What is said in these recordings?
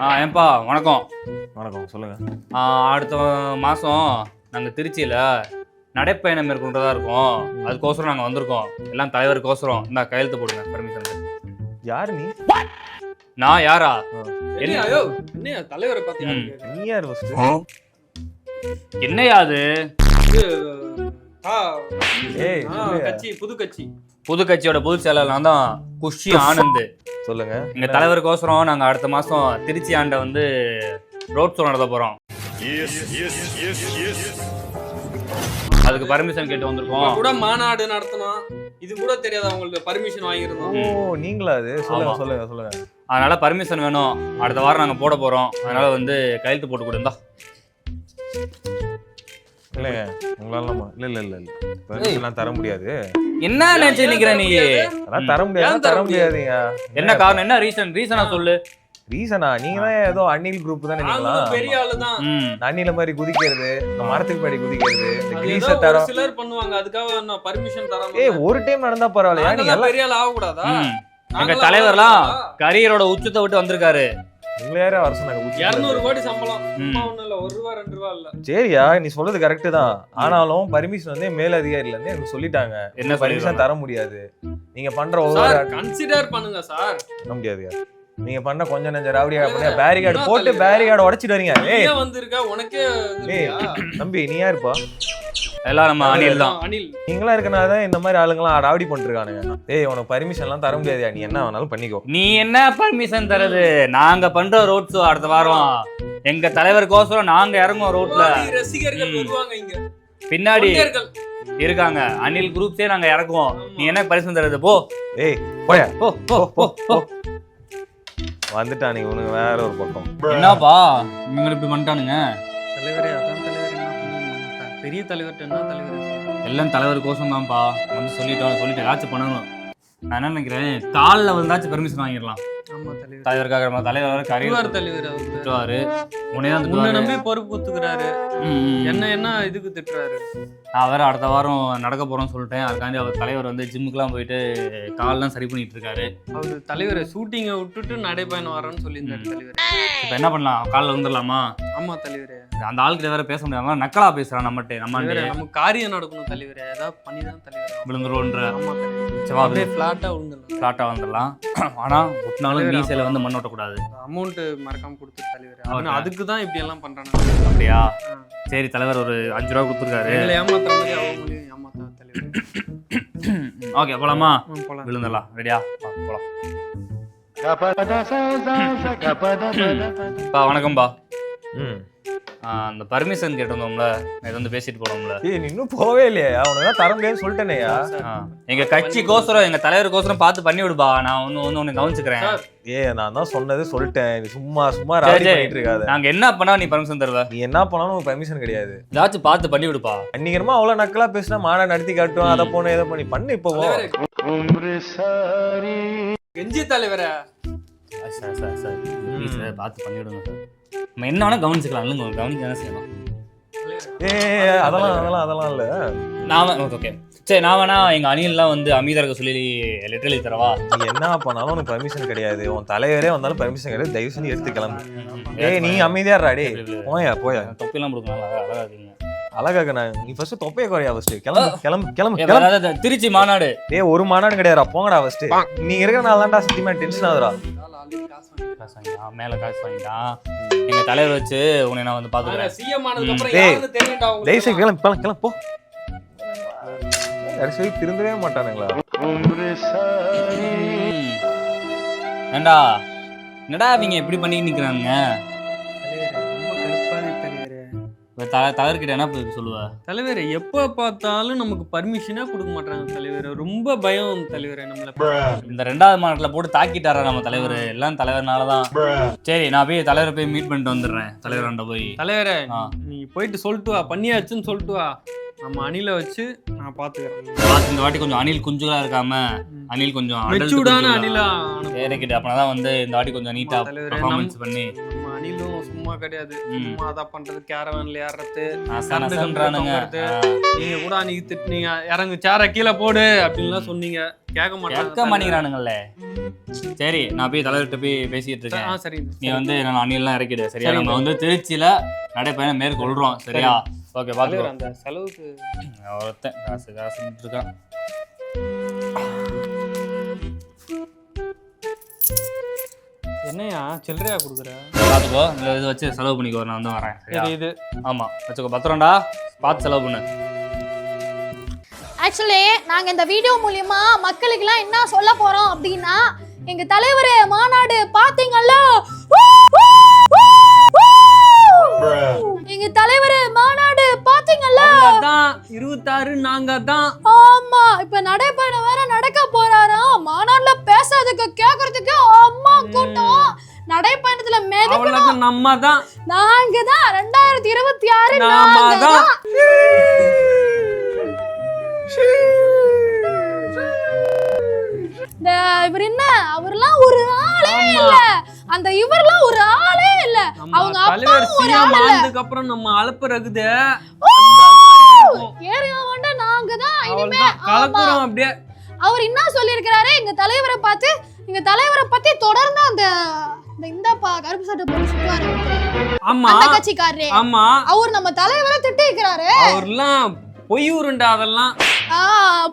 ஆ ஏன்பா வணக்கம். வணக்கம் சொல்லுங்க. அடுத்த மாதம் நாங்கள் திருச்சியில் நடைப்பயணம் மேற்கொண்டதா இருக்கோம். அதுக்கோசரம் நாங்கள் வந்திருக்கோம். எல்லாம் தலைவருக்கோசரம். இந்த கையெழுத்து போடுங்க பர்மிஷன் யாரு நீ? நான் யாரா? என்னையா தலைவரை ம். நீ யார் என்னையா அது? கட்சி புது கட்சி. புது கட்சியோட பொதுச் செயலாளர் நான் தான் குஷி ஆனந்த். சொல்லுங்க. எங்க தலைவருக்கோசரம் நாங்கள் அடுத்த மாதம் திருச்சி ஆண்டை வந்து ரோட் ஷோ நடத்த போகிறோம் அதுக்கு பர்மிஷன் கேட்டு வந்திருக்கோம். கூட மாநாடு நடத்தணும். இது கூட தெரியாதா உங்களுக்கு பர்மிஷன் வாங்கியிருந்தோம். ஓ நீங்களா அது? சொல்லுங்க. சொல்லுங்க சொல்லுங்க. அதனால பர்மிஷன் வேணும். அடுத்த வாரம் நாங்கள் போட போகிறோம் அதனால வந்து கையெழுத்து போட்டு கொடுந்தா இல்லைங்க உங்களால நம்ம- இல்ல இல்ல இல்ல தர முடியாது. என்ன நினைச்சு நிக்கிற நீ? அதெல்லாம் தர முடியாது. தர முடியாதுங்க என்ன காரணம்? என்ன ரீசன் ரீசனா சொல்லு. ரீசனா நீங்க தான் ஏதோ அணில் குரூப் தானே நாங்களும் பெரிய ஆளு தான். அணில மாதிரி குதிக்கிறது இந்த மரத்துக்கு படி குதிக்கிறது இந்த கிரீஸ தரம். சிலர் பண்ணுவாங்க. அதுக்காக நான் பர்மிஷன் ஏய் ஒரு டைம் நடந்தா பரவாயில்லையா? நீங்க எல்லாம் பெரிய ஆள் ஆக கூடாதா ம். எங்க தலைவர்லாம் கரியரோட உச்சத்தை விட்டு வந்திருக்காரு. யாரே வர சொன்னாங்க? இருநூறு கோடி சம்பளம். ம். சும்மா ஒண்ணும் இல்ல ஒரு ரூபா ரெண்டு ரூபா இல்ல. சரியா நீ சொல்றது கரெக்ட் தான். ஆனாலும் பர்மிஷன் வந்து மேலதிகாரில இருந்து எனக்கு சொல்லிட்டாங்க. என்ன பர்மிஷன் தர முடியாது. நீங்க பண்ற ஒவ்வொரு கன்சிடர் பண்ணுங்க சார். பண்ண முடியாதுயா நீங்க பண்ண கொஞ்சம் நெஞ்ச ரவுடியா பண்ணி பேரிகார்டு போட்டு? பேரிகார்டு உடைச்சிட்டு வரீங்க. ஏய். வந்திருக்க உனக்கே ஏய். தம்பி நீ யாருப்பா? எல்லாம் நம்ம அணில் தான். அனில் நீங்களா இருக்கனால தான் இந்த மாதிரி ஆளுங்களாம் ராவடி பண்ணிருக்கானுங்க ஏய் உனக்கு பர்மிஷன் எல்லாம் தர முடியாதுயா? நீ என்ன வேணாலும் பண்ணிக்கோ. நீ என்ன பர்மிஷன் தரது? நாங்க பண்ற ரோட் ஷோ அடுத்த வாரம். எங்க தலைவருக்கோசரம் நாங்க இறங்குவோம் ரோட்ல போராளி ரசிகர்கள் ம். வருவாங்க இங்க. பின்னாடி. இருக்காங்க. அனில் குரூப்ஸே நாங்க இறக்குவோம் நீ என்ன பரிசு தரது? போ. ஏய் போயா? போ போ போ போ வந்துட்டானுங்க உனக்கு வேற ஒரு பக்கம். என்னப்பா? இவங்க இப்படி பண்ணிட்டானுங்க. தலைவரே பெரிய தலைவர்கிட்ட என்ன தலைவர்? எல்லாம் தலைவருக்கோசம் தான்ப்பா வந்து சொல்லிட்டோம் சொல்லிட்டு ஏதாச்சும் பண்ணணும். நான் என்ன நினைக்கிறேன் காலில் வந்தாச்சும் பெர்மிஷன் வாங்கிடலாம். தலைவர். தலைவருக்காக நம்ம தலைவர் தலைவர் அவர். திட்டுவாரு உன்னை தான் பொறுப்பு ஒத்துக்கிறாரு. என்ன என்ன இதுக்கு திட்டுறாரு? நான் வேற அடுத்த வாரம் நடக்க போறோம்னு சொல்லிட்டேன். அதுக்காண்டி அவர் தலைவர் வந்து ஜிம்முக்குலாம் போயிட்டு கால்லாம் சரி பண்ணிட்டு இருக்காரு அவரு தலைவர் ஷூட்டிங்கை விட்டுட்டு நடைபயணம் வரேன்னு சொல்லியிருந்தாரு தலைவர். இப்போ என்ன பண்ணலாம்? காலில் வந்துடலாமா ஆமா தலைவரே. அந்த ஆள்கிட்ட வேற பேச முடியாம நக்கலா பேசுறான் நம்மகிட்ட நம்ம நமக்கு காரியம் நடக்கணும் தலைவரே. ஏதாவது பண்ணி தான் தலைவர் விழுந்துருவோன்ற சவா அப்படியே ஃபிளாட்டா விழுந்துடலாம். ஃப்ளாட்டா வந்துடலாம். ஆனா ஒட்டினாலும் மீசையில வந்து மண் ஓட்டக்கூடாது அமௌண்ட் மறக்காம கொடுத்து தலைவர். அதுக்கு தான் இப்படி எல்லாம் பண்றானுங்க அப்படியா. சரி தலைவர் ஒரு அஞ்சு ரூபா கொடுத்துருக்காரு. ஓகே போலாமா? விழுந்துடலாம். ரெடியா போலாம். பா வணக்கம்பா. ம். அந்த பர்மிஷன் கேட்டு வந்தோம்ல. இது வந்து பேசிட்டு போனோம்ல. ஏய் நீ இன்னும் போவே இல்லையா? உனக்கு தர முடியாதுன்னு சொல்லிட்டேனேயா? எங்க கட்சிக்கோசரம் எங்க தலைவருக்கோசரம் பார்த்து பண்ணி விடுப்பா. நான் ஒன்னு ஒன்னு ஒன்னு கவனிச்சுக்கிறேன். ஏய் நான் தான் சொன்னது சொல்லிட்டேன். நீ சும்மா சும்மா. பண்ணிட்டு இருக்காத. நாங்க என்ன பண்ணா நீ பர்மிஷன் தருவ? நீ என்ன பண்ணாலும் உனக்கு பர்மிஷன் கிடையாது. ஏதாச்சும் பார்த்து பண்ணி விடுப்பா. அன்னிக்கிறமா அவ்வளவு நக்கலா பேசினா மாடா நடத்தி காட்டுவோம் அதை போன இதை பண்ணி பண்ணு இப்போ கெஞ்சி தலைவரே. Sir, sir sir. பார்த்து பண்ணி விடுங்க. சார் நம்ம என்ன வேணா கவனிச்சுக்கலாம். இல்லைங்க கவனிக்க ஏய் ஏய், அதெல்லாம் அதெல்லாம் அதெல்லாம் இல்ல. நான் ஓகே சரி நான் வேணா எங்க அணிலெலாம் வந்து அமைதியாக இருக்க சொல்லி லெட்டர் எழுதி தரவா? நீ என்ன பண்ணாலும் உனக்கு பர்மிஷன் கிடையாது. உன் தலைவரே வந்தாலும் பர்மிஷன் கிடையாது. தயவு செஞ்சு எடுத்து கிளம்பு. ஏய் நீ அமைதியா டேய். போயா போயா. தொப்பிலாம் கொடுக்கலாம் அழகா இருக்கீங்க. அழகாக நான் நீ ஃபர்ஸ்ட் தொப்பைய குறையா ஃபர்ஸ்ட் கிளம்பு கிளம்பு கிளம்பு ஏ, திருச்சி மாநாடு. ஏய் ஒரு மாநாடு கிடையாதுடா போங்கடா ஃபர்ஸ்ட் நீங்க இருக்கிற நாள் தான்டா சத்தியமா டென்ஷன் ஆகுதுடா. காசு வாங்கிட்டான் மேல காசு வாங்கிட்டான் எங்க தலைவர் வச்சு உன்னை நான் வந்து பாத்துக்கிறேன் சிஎம் ஆனதுக்கு அப்புறம் யாருன்னு தெரியும்டா தயவு செய்து உங்களுக்கு கிளம்பு கிளம்பு கிளம்பு போ. கடைசி வரைக்கும் திருந்தவே மாட்டானுங்களா. ஏண்டா? என்னடா இவங்க எப்படி பண்ணி நிக்கிறாங்க கடுப்பான தலைவரே. தலைவர்கிட்ட என்ன சொல்லுவ? தலைவரே எப்ப பார்த்தாலும் நமக்கு பர்மிஷனே கொடுக்க மாட்டாங்க தலைவரே. ரொம்ப பயம் தலைவரே நம்மள இந்த ரெண்டாவது மாநாட்டில் போட்டு தாக்கிட்டாரா நம்ம தலைவர்? எல்லாம் தலைவர்னால தான் சரி நான் போய் தலைவரை போய் மீட் பண்ணிட்டு வந்துடுறேன் தலைவர்கிட்ட போய். தலைவரே. நீ போயிட்டு சொல்லிட்டு வா. பண்ணியாச்சுன்னு சொல்லிட்டு வா. நம்ம அணில வச்சு நான் பாத்துக்கிறேன். இந்த வாட்டி கொஞ்சம் அணில் குஞ்சுகளா இருக்காம அணில் கொஞ்சம் மெச்சூர்டான. அணிலா சரிக்கிட்ட அப்பனா தான் வந்து இந்த வாட்டி கொஞ்சம் நீட்டா பர்ஃபார்மன்ஸ் பண்ணி. நம்ம அணிலும் சும்மா கிடையாது. சும்மா அதான் பண்றது கேரவன்ல ஏறுறது நச கரண்ட் நசன்றானுங்க கம்பி நீங்க கூட அன்னைக்கு திட்டுனீங்க இறங்கு சேர கீழே போடு அப்படின்லாம் சொன்னீங்க. கேட்க மாட்டாங்க கேட்க மாட்டேங்கிறானுங்கல்ல சரி நான் போய் தலைவர்கிட்ட போய் பேசிட்டு இருக்கேன். சரி நீ வந்து நான் அணியெல்லாம் இறக்கிடு சரியா. நம்ம வந்து திருச்சியில நடைப்பயணம் மேற்கொள்றோம் சரியா? ஓகே பாத்துக்கோ தலைவர் அந்த செலவுக்கு. ஒருத்தன் காசு காசு இருக்கான் என்னையா சில்லறையா கொடுக்குற? பாத்துக்கோ இந்த இதை வச்சு செலவு பண்ணிக்கோ நான் வந்து வரேன் சரி இது. ஆமா வச்சுக்கோ பத்திரம்டா. பார்த்து செலவு பண்ணு. ஆக்சுவலி நாங்க இந்த வீடியோ மூலியமா மக்களுக்கெல்லாம் என்ன சொல்ல போறோம் அப்படின்னா எங்க தலைவர் மாநாடு பாத்தீங்கல்ல. எங்க தலைவர் மாநாடு தான் இருபத்தாறு நாங்க தான் ஆமா இப்ப நடைபயணம் வேற நடக்க போறாராம் மாநாடுல பேசாததுக்கு கேக்குறதுக்கு அம்மா கூட்டம். நடைப்பயணத்துல மெதுக்கணும் நம்ம தான் நாங்க தான் ரெண்டாயிரத்தி இருபத்தி ஆறு நாம தான் இவர் என்ன? அவர்லாம் ஒரு ஆளே. இல்ல. அந்த இவர்லாம் ஒரு ஆளே இல்ல. அவங்க அப்பாவும் ஒரு ஆள் இல்ல. அப்புறம் நம்ம அலப்புறகுது ஏரியா நாங்க தான் இனிமே அவ்வளவுதான் கலக்குறோம் அப்படியே. அவர் என்ன சொல்லியிருக்கிறாரு? எங்க தலைவரை பார்த்து எங்க தலைவரை பத்தி தொடர்ந்து அந்த இந்த இந்தப்பா கருப்பு சட்டை போட்டு சுத்துவாரு. ஆமா. அந்த கட்சிக்காரரு. ஆமா. அவர் நம்ம தலைவரை திட்டி இருக்கிறாரு அவர்லாம் பொய் உருண்டை அதெல்லாம்.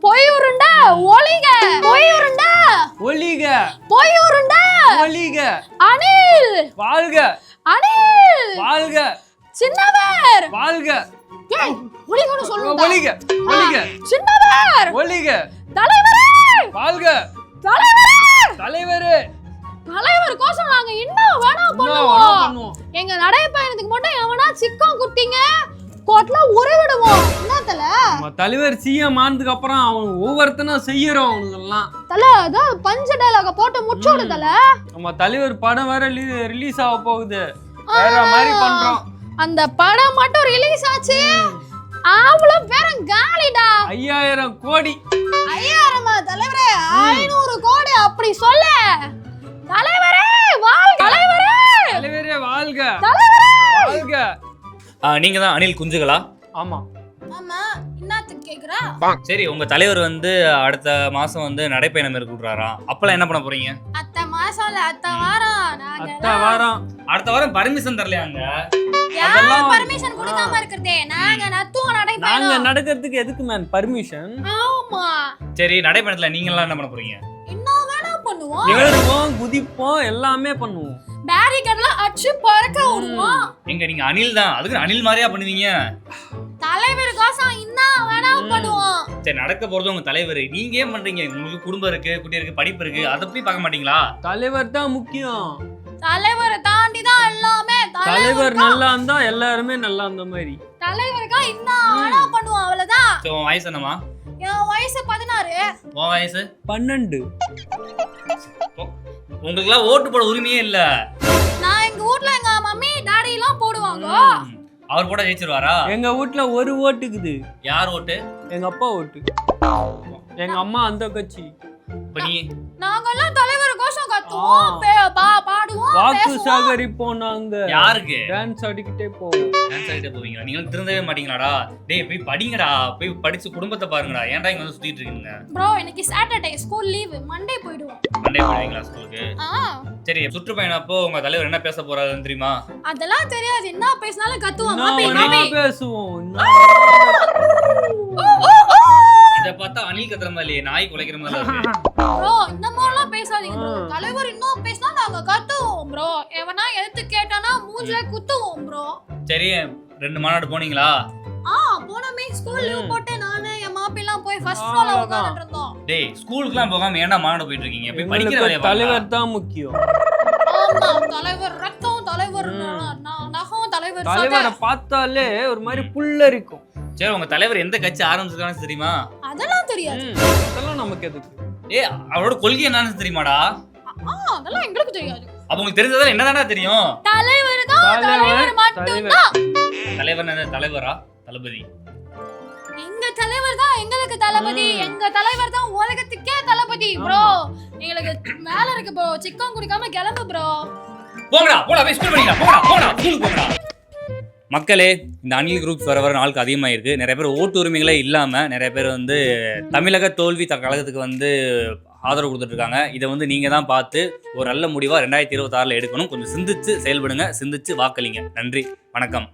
பொய் உருண்டை ஒளிக பொய் உருண்டை ஒலிக. பொய் உருண்டை ஒலிக. அனில் வாழ்க. அனில் வாழ்க. சின்னவர். வாழ்க. ஏய், ஒளிகன்னு சொல்லுங்க ஒலிக ஒலிக சின்னவர். ஒலிக தலைவரே. வாழ்க. தலைவரே. தலைவரே. தலைவர் கோசம் நாங்க இன்னும் வேணா பண்ணுவோம். எங்க நடைப்பயணத்துக்கு மட்டும் எவனா சிக்கம் குட்டிங்க கோட்ல உறவிடுவோம். என்ன தல? நம்ம தலைவர் சிஎம் ஆனதுக்கு அப்புறம் அவன் ஒவ்வொருத்தனும் செய்யறோம் அவனுங்கெல்லாம். தல அதான் பஞ்ச டைலாக போட்டு முச்சு விடு தல. நம்ம தலைவர் படம் வேற ரிலீஸ் ஆக போகுது. வேற மாதிரி பண்றோம். அந்த படம் மட்டும் ரிலீஸ் ஆச்சு. அவ்வளவு பேரும் காலிடா. ஐயாயிரம் கோடி. ஐயாயிரமா தலைவரே? ஐநூறு கோடி அப்படி சொல்ல. தலைவரே வாழ்க. தலைவரே. தலைவரே வாழ்க. தலைவரே. வாழ்க. நீங்க தான் அனில் குஞ்சுகளா? ஆமா. ஆமா. என்னத்துக்கு கேக்குறா? சரி உங்க தலைவர் வந்து அடுத்த மாசம் வந்து நடைப்பயணம் மேற்கொள்றாராம் அப்பெல்லாம் என்ன பண்ண போறீங்க? இல்ல அத்த வாரம் நாங்க அத்த வாரம். அடுத்த வாரம் பர்மிஷன் தரலையாங்க? யார் அதெல்லாம் பர்மிஷன் கொடுக்காம இருக்கிறதே? நாங்க நத்துவ நாங்க நடைபயணம். நடக்கிறதுக்கு எதுக்கு மேன் பர்மிஷன் ஆமா. சரி நடைப்பயணத்துல நீங்க எல்லாம் என்ன பண்ண போறீங்க? என்ன வேணா பண்ணுவோம். ஏறுவோம் குதிப்போம் எல்லாமே பண்ணுவோம். பேரிகேட்லாம் அடிச்சு பறக்க விடுவோம் எங்க நீங்க அனில் தான். அதுக்கு அனில் மாதிரியா பண்ணுவீங்க? தலைவர் கோசம் என்ன வேணா பண்ணுவோம் சரி நடக்க போறது உங்க தலைவர். நீங்க ஏன் பண்றீங்க? உங்களுக்கு குடும்பம் இருக்கு குட்டி இருக்கு படிப்பு இருக்கு. அதை போய் பார்க்க மாட்டீங்களா? தலைவர் தான் முக்கியம். தலைவரை தாண்டி தான் எல்லாமே. தலைவர் நல்லா இருந்தா எல்லாருமே நல்லா இருந்த மாதிரி. தலைவருக்கா என்ன வேணா பண்ணுவோம் அவ்வளவுதான். உன் வயசு என்னமா என் வயசு பதினாறு. உன் வயசு? பன்னெண்டு. உங்களுக்கு எல்லாம் ஓட்டு போட உரிமையே இல்ல. எங்க வீட்ல எங்க மம்மி டாடி எல்லாம் போடுவாங்க. அவர் கூட ஜெயிச்சிருவாரா? எங்க வீட்ல ஒரு ஓட்டுக்குது. யார் ஓட்டு? எங்க அப்பா ஓட்டு. எங்க அம்மா அந்த கட்சி. இப்ப நீ நாங்க எல்லாம் தலைவர் கோசம் கத்துவோம். பே- பா- பாடுவோம் வாக்கு பேசுவோம். சேகரிப்போம் நாங்க யாருக்கு? டான்ஸ் ஆடிக்கிட்டே போவோம். டான்ஸ் ஆகிட்டே போவீங்களா? நீங்க திருந்தவே மாட்டீங்களாடா? டேய் போய் படிங்கடா. போய் படிச்சு குடும்பத்தை பாருங்கடா. ஏன்டா இங்க வந்து சுத்திட்டு இருக்கீங்க? ப்ரோ இன்னைக்கு சாட்டர்டே ஸ்கூல் லீவு மண்டே போயிடுவோம். மண்டே போடுவீங்களா ஸ்கூலுக்கு ஆ. சரி சுற்றுப்பயணம் அப்போ உங்க தலைவர் என்ன பேச போறாருன்னு தெரியுமா? அதெல்லாம் தெரியாது. என்ன பேசினாலும் கத்துவோம். மாப்பி பேசுவோம். ஓ. பார்த்தா அணில் கத்துற மாதிரி நாய் குலைக்கிற மாதிரி ப்ரோ இந்த மாதிரிலாம் பேசாதீங்க ப்ரோ. தலைவர் இன்னும் பேசினா நாங்க கத்துவோம் ப்ரோ. எவனா எடுத்து கேட்டானா மூஞ்சில குத்துவோம் ப்ரோ. சரி ரெண்டு மாநாடு போனீங்களா? ஆ போனமே. ஸ்கூல் லீவ் போட்டு நானு என் மாப்பி எல்லாம் போய் ஃபர்ஸ்ட் ரோல. உட்கார்ந்துட்டு இருந்தோம். டேய் ஸ்கூலுக்குலாம் போகாம ஏன்டா மாநாடு போயிட்டு இருக்கீங்க? போய் படிக்கிற வேலையை தலைவர் தான் முக்கியம். ஆமா தலைவர் ரத்தம் தலைவர் நகம் தலைவர் தலைவரை. பார்த்தாலே ஒரு மாதிரி புல்லரிக்கும். சரி உங்க தலைவர் எந்த கட்சி ஆரம்பிச்சிருக்கான்னு தெரியுமா? தெரியாது. அதெல்லாம் நமக்கு எதுக்கு? ஏய் அவரோட கொள்கை என்னன்னு தெரியுமாடா? ஆ அதெல்லாம் எங்களுக்கு தெரியாது. அப்ப உங்களுக்கு தெரிஞ்சதால என்னதானே தெரியும்? தலைவர் தான் தலைவர் தலைவர் மட்டும் தலைவர் என்ன தலைவரா? தளபதி. எங்க தலைவர் தான் எங்களுக்கு தளபதி. எங்க தலைவர் தான் உலகத்துக்கே தளபதி ப்ரோ எங்களுக்கு மேல இருக்கு ப்ரோ சிக்கன் குடிக்காம கிளம்பு ப்ரோ போங்கடா போடா ஸ்கூல் படிக்கலாம் போங்கடா போங்கடா ஸ்கூலுக்கு போங்கடா. மக்களே இந்த அணில் குரூப்ஸ் வர வர நாளுக்கு அதிகமாயிருக்கு. நிறைய பேர் ஓட்டு உரிமைகளே இல்லாமல் நிறைய பேர் வந்து தமிழக தோல்வி த கழகத்துக்கு வந்து ஆதரவு கொடுத்துட்ருக்காங்க. இதை வந்து நீங்கள் தான் பார்த்து ஒரு நல்ல முடிவாக ரெண்டாயிரத்தி இருபத்தாறில் எடுக்கணும். கொஞ்சம் சிந்திச்சு செயல்படுங்க சிந்திச்சு வாக்களிங்க. நன்றி வணக்கம்.